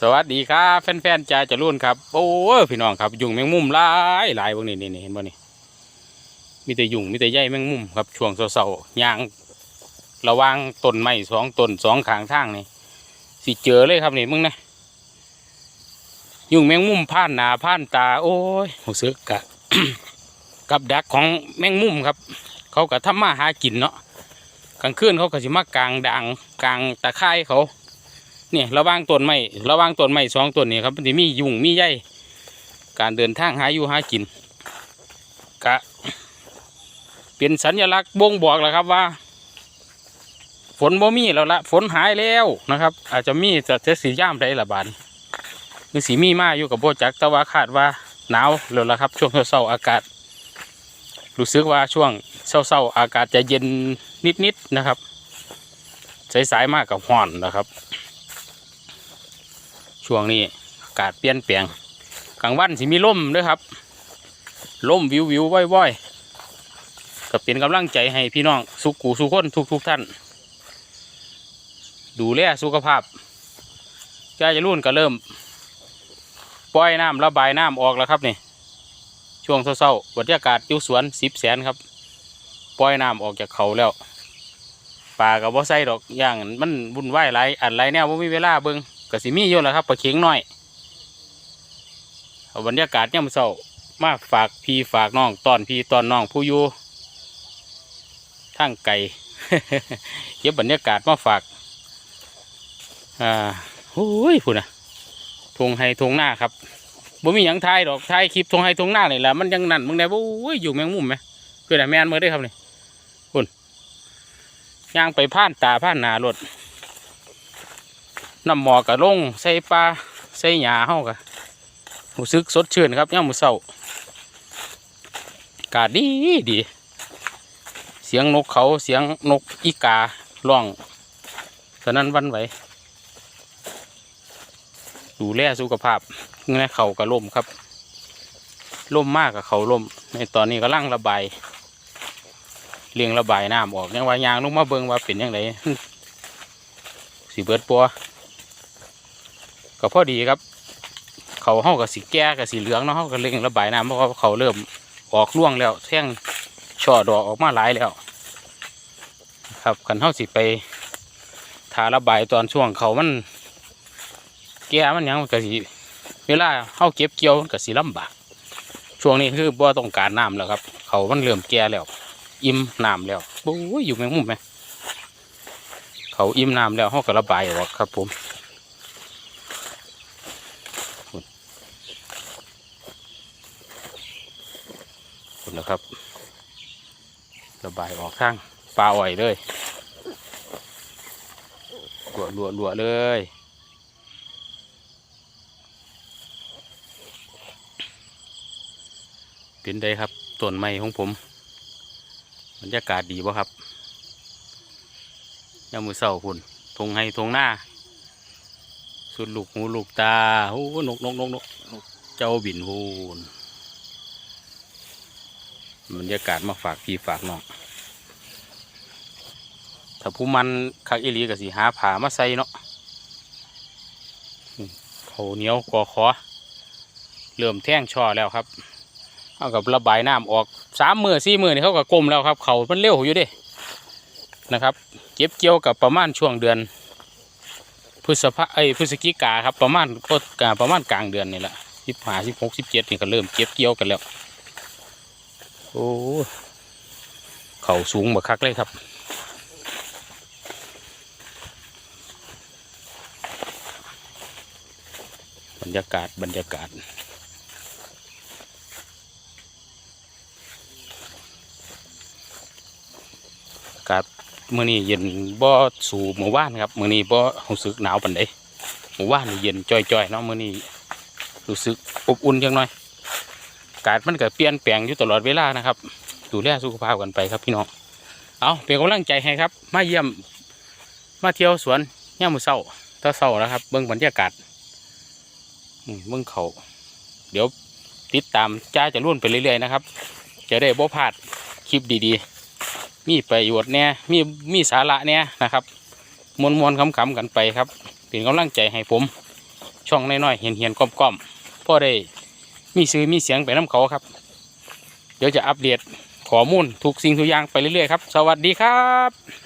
สวัสดีครับแฟนๆจ่าจะรุ่นครับ โอ้ยพี่น้องครับ ยุงแมงมุมหลายหลายพวกนี้นี่เห็นบ่นี่มีแต่ยุงมีแต่ใยแมงมุมครับช่วงเสาๆยางระวางต้นไม้สองต้นสองขางทางนี่สิเจอเลยครับนี่มึงนะยุงแมงมุมผ่านหนาผ่านตา โอ้ยหูซึกกะกับดักของแมงมุมครับ เขาก็ทำมาหากินเนาะกลางคืนเขาก็สิมากางด่างกางตะไคร้เขา เนี่ยระว่างต้นไม้ระว่างต้นไม้สองต้นนี่ครับมันจะมียุงมีใยการเดินทางหาอยู่หากินกะเป็นสัญลักษณ์บ่งบอกแล้วครับว่า ฝนบ่มีแล้วละฝนหายแล้วนะครับ อาจจะมีจะจะสีย่ามได้ละบานคือสีมีมาอยู่กับโบจักแต่ว่าคาดว่าหนาวแล้วละครับ ช่วงเช้าๆอากาศ รู้สึกว่าช่วงเช้าๆอากาศจะเย็นนิดๆนะครับ สายๆมากกับห้อนนะครับ ช่วงนี้อากาศเปลี่ยนแปลงกลางวันสิมีลมด้วยครับลมวิววิวว่อยว่อยๆก็เป็นกำลังใจให้พี่น้องสุกูสุคนทุกทุกท่าน ดูแลสุขภาพจ้าจะรุ่นก็เริ่ม ปล่อยน้ำระบายน้ำออกแล้วครับนี่ช่วงเศร้าๆบรรยากาศยุสวนสิบแสนครับปล่อยน้ำออกจากเขาแล้วปลากับว่าใส่ดอกอย่างมันวุ่นวายหลายอันไรแนวว่ามีเวลาเบิง ก็สิมีอยู่แล้วครับปลาเข็งน้อยเอาบรรยากาศเนี่ยามมันเศร้ามาฝากพี่ฝากน้องตอนพี่ตอนน้องผู้อยู่ทางไก่ เก็บบรรยากาศมาฝากอ่าโอ้ยพูดนะทงไฮทงหน้าครับบ่มีหยังทายดอกทายคลิปทงไฮทงหน้านี่แหละมันยังนั่นมึงได้บ่โอ้ยอยู่แมงมุมไหมเพื่อนแม่นมือได้ครับนี่คุณย่างไปผ่านตาผ่านหนารถ น้ำหมอกกะลงใส่ปลาใส่หญ้าเฮากะรู้สึกสดชื่นครับย่ามมือเช้ากาดีดี เสียงนกเขาเสียงนกอีการ้องฉะนั้นวันไหวดูแลสุขภาพเงี้ยเขากระล่มครับล่มมากกับเขาล่มในตอนนี้ก็ลังระบายเลียงระบายน้ำออกยังว่ายางลงมาเบิงว่าเป็นยังไงสีเบิดปัว ก็พอดีครับ เขาเฮากับสีแก่กับสีเหลืองเนาะเฮาก็เร่งระบายน้ำเพราะเขาเริ่มออกร่วงแล้วแท่งช่อดอกออกมาหลายแล้ว ครับคันเฮาสิไปทาระบายตอนช่วงเขามันแก่มันยังมันก็สิเวลาเฮาเก็บเกี่ยวมันก็สิลำบากช่วงนี้คือบ่ต้องการน้ำแล้วครับ เขามันเริ่มแก่แล้ว อิ่มน้ำแล้วโอ้ยอยู่แมงมุมไหมเขาอิ่มน้ำแล้วเฮาก็ระบายออกครับผม คุณนะครับ ระบายออกข้างปลาอ่อยเลยลัวลัวลัวเลยเป็นไดครับต้นไม้ของผมบรรยากาศดีบ่ครับยามมือเสาคุณทงให้ทงหน้า สุดลูกหูลูกตาโอ้นกนกนกนกนกเจ้าบินพูน บรรยากาศมาฝากพี่ฝากน้องถ้าผู้มันคักอิลีก็สิหาผามาใส่เนาะเขาเหนียวกอคอเริ่มแท่งช่อแล้วครับเอากับระบายน้ำออกสามมือสี่มือนี่เขาก็กลมแล้วครับ เขามันเร็วอยู่ดินะครับ เก็บเกี่ยวกับประมาณช่วงเดือนพฤษภาเอ้พฤศจิกาครับประมาณก็ประมาณกลางเดือนนี่แหละสิบห้าสิบหกสิบเจ็ดนี่ก็เริ่มเก็บเกี่ยวกันแล้ว โอ้เขาสูงบักคักเลยครับ บรรยากาศบรรยากาศกาศมื้อนี้เย็นบ่สู่หมู่บ้านครับมื้อนี้บ่รู้สึกหนาวปานใดหมู่บ้านนี่เย็นจ้อยๆเนาะมื้อนี้รู้สึกอบอุ่นจังหน่อยากาศมันก็เปลี่ยนแปลงอยู่ตลอดเวลานะครับดูแลสุขภาพกันไปครับพี่น้องเอาเป็นกำลังใจให้ครับ มาเยี่ยมมาเที่ยวสวนย่ามือเศร้าตาเศร้าแล้วครับ เบิ้องบรรยากาศอืมเบิ้องเขาเดี๋ยวติดตามจ้าจะรุ่นไปเรื่อยๆนะครับ จะได้บ่พลาดคลิปดีๆ มีประโยชน์เนี่ยมีมีสาระเนี่ยนะครับมวนๆขำๆกันไปครับเป็นกำลังใจให้ผม ช่องน้อยๆเห็นเห็นๆก้อมๆพ่อได้ มีซื้อมีเสียงไปน้ำเขาครับ เดี๋ยวจะอัปเดตข้อมูลทุกสิ่งทุกอย่างไปเรื่อยๆครับ สวัสดีครับ